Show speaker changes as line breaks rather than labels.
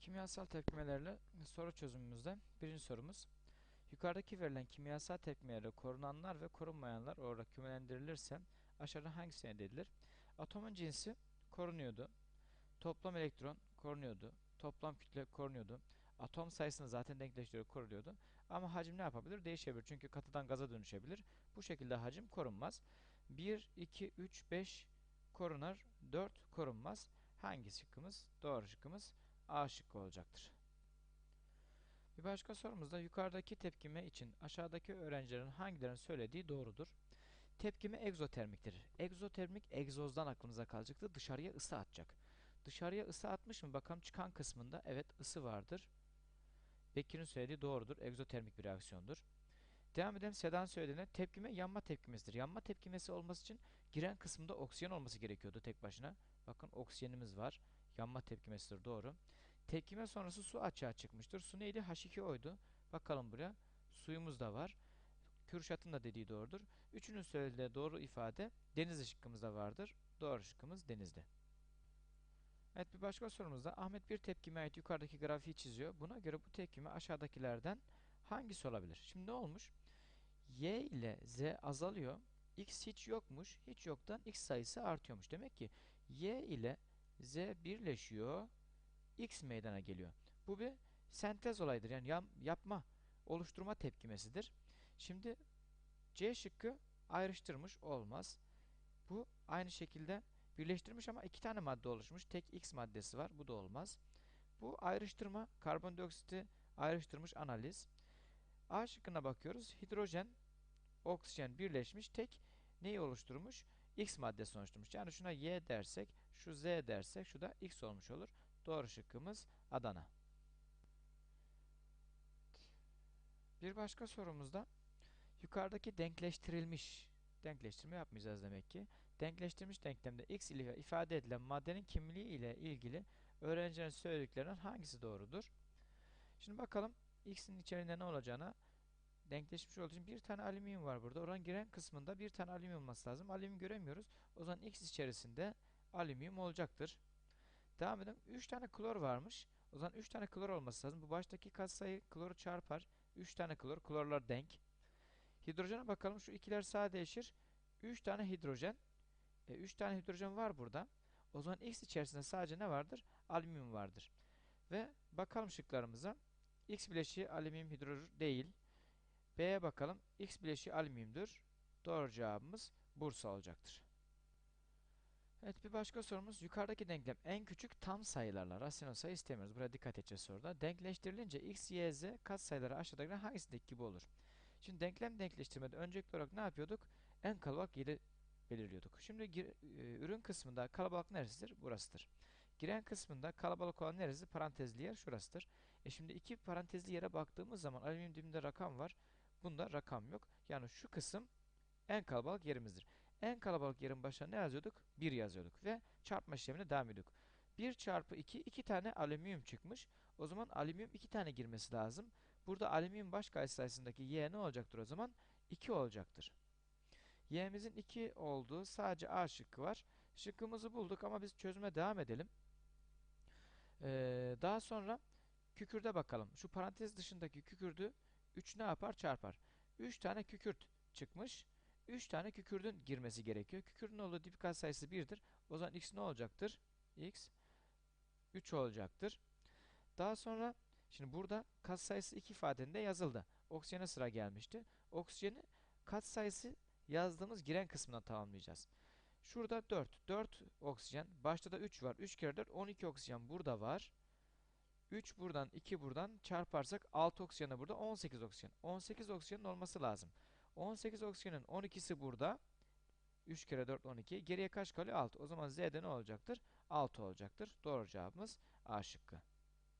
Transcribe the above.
Kimyasal tepkimelerle soru çözümümüzde birinci sorumuz. Yukarıdaki verilen kimyasal tepkimelerle korunanlar ve korunmayanlar olarak kümelendirilirse aşağıda hangisi elde edilir? Atomun cinsi korunuyordu. Toplam elektron korunuyordu. Toplam kütle korunuyordu. Atom sayısını zaten denkleştirerek koruluyordu. Ama hacim ne yapabilir? Değişebilir. Çünkü katıdan gaza dönüşebilir. Bu şekilde hacim korunmaz. 1, 2, 3, 5 korunur. 4 korunmaz. Hangi şıkkımız? Doğru şıkkımız A şıkkı olacaktır. Bir başka sorumuzda yukarıdaki tepkime için aşağıdaki öğrencilerin hangilerinin söylediği doğrudur? Tepkime egzotermiktir. Egzotermik egzozdan aklımıza kalacaktı. Dışarıya ısı atacak. Dışarıya ısı atmış mı? Bakalım çıkan kısmında evet ısı vardır. Bekir'in söylediği doğrudur. Egzotermik bir reaksiyondur. Devam edelim. Sedan söylediğine tepkime yanma tepkimesidir. Yanma tepkimesi olması için giren kısmında oksijen olması gerekiyordu tek başına. Bakın oksijenimiz var. Yanma tepkimesidir. Doğru. Tepkime sonrası su açığa çıkmıştır. Su neydi? H2O'ydu. Bakalım buraya. Suyumuz da var. Kürşat'ın da dediği doğrudur. Üçünün söylediği doğru ifade Denizli şıkkımızda vardır. Doğru şıkkımız Denizli. Evet bir başka sorumuzda Ahmet bir tepkime ait yukarıdaki grafiği çiziyor. Buna göre bu tepkime aşağıdakilerden hangisi olabilir? Şimdi ne olmuş? Y ile Z azalıyor. X hiç yokmuş. Hiç yoktan X sayısı artıyormuş. Demek ki Y ile Z birleşiyor. X meydana geliyor. Bu bir sentez olayıdır. Yani yap, yapma, oluşturma tepkimesidir. Şimdi C şıkkı ayrıştırmış olmaz. Bu aynı şekilde birleştirmiş ama iki tane madde oluşmuş. Tek X maddesi var. Bu da olmaz. Bu ayrıştırma, karbondioksiti ayrıştırmış analiz. A şıkkına bakıyoruz. Hidrojen, oksijen birleşmiş. Tek neyi oluşturmuş? X maddesi oluşturmuş. Yani şuna Y dersek, şu Z dersek, şu da X olmuş olur. Doğru şıkkımız Adana. Bir başka sorumuzda yukarıdaki denkleştirilmiş denkleştirme yapmayacağız demek ki. Denkleştirilmiş denklemde x ile ifade edilen maddenin kimliği ile ilgili öğrencilerin söylediklerinden hangisi doğrudur? Şimdi bakalım x'in içerisinde ne olacağına denkleşmiş olduğu için bir tane alüminyum var burada. Oranın giren kısmında bir tane alüminyum olması lazım. Alüminyum göremiyoruz. O zaman x içerisinde alüminyum olacaktır. Devam edelim. 3 tane klor varmış. O zaman 3 tane klor olması lazım. Bu baştaki katsayı kloru çarpar. 3 tane klor. Klorlar denk. Hidrojene bakalım. Şu ikiler sadeleşir. 3 tane hidrojen. 3 e, tane hidrojen var burada. O zaman X içerisinde sadece ne vardır? Alüminyum vardır. Ve bakalım şıklarımıza. X bileşiği alüminyum hidrojür değil. B'ye bakalım. X bileşiği alüminyumdur. Doğru cevabımız Bursa olacaktır. Evet bir başka sorumuz yukarıdaki denklem en küçük tam sayılarla rasyonel sayı istemiyoruz. Buraya dikkat edeceğiz soruda. Denkleştirilince x, y, z katsayıları aşağıdaki hangisindeki gibi olur? Şimdi denklem denkleştirmede öncelikli olarak ne yapıyorduk? En kalabalık yeri belirliyorduk. Şimdi gir, e, ürün kısmında kalabalık neresidir? Burasıdır. Giren kısmında kalabalık olan neresi? Parantezli yer şurasıdır. E şimdi iki parantezli yere baktığımız zaman alüminyum dibinde rakam var. Bunda rakam yok. Yani şu kısım en kalabalık yerimizdir. En kalabalık yerin başına ne yazıyorduk? 1 yazıyorduk ve çarpma işlemine devam ediyorduk. 1 çarpı 2, 2 tane alüminyum çıkmış. O zaman alüminyum 2 tane girmesi lazım. Burada alüminyum baş sayısındaki y ne olacaktır o zaman? 2 olacaktır. Y'mizin 2 olduğu sadece A şıkkı var. Şıkkımızı bulduk ama biz çözüme devam edelim. Ee, daha sonra kükürde bakalım. Şu parantez dışındaki kükürdü 3 ne yapar? Çarpar. 3 tane kükürt çıkmış. 3 tane kükürdün girmesi gerekiyor. Kükürdün olduğu dip sayısı 1'dir. O zaman x ne olacaktır? x 3 olacaktır. Daha sonra şimdi burada kat sayısı 2 ifadende yazıldı. Oksijene sıra gelmişti. Oksijeni kat sayısı yazdığımız giren kısmından tamamlayacağız. Şurada 4. 4 oksijen. Başta da 3 var. 3 kere 4 12 oksijen burada var. 3 buradan 2 buradan çarparsak 6 oksijene burada 18 oksijen. 18 oksijenin olması lazım. 18 oksijenin 12'si burada. 3 kere 4 12. Geriye kaç kalıyor? 6. O zaman Z'de ne olacaktır? 6 olacaktır. Doğru cevabımız A şıkkı.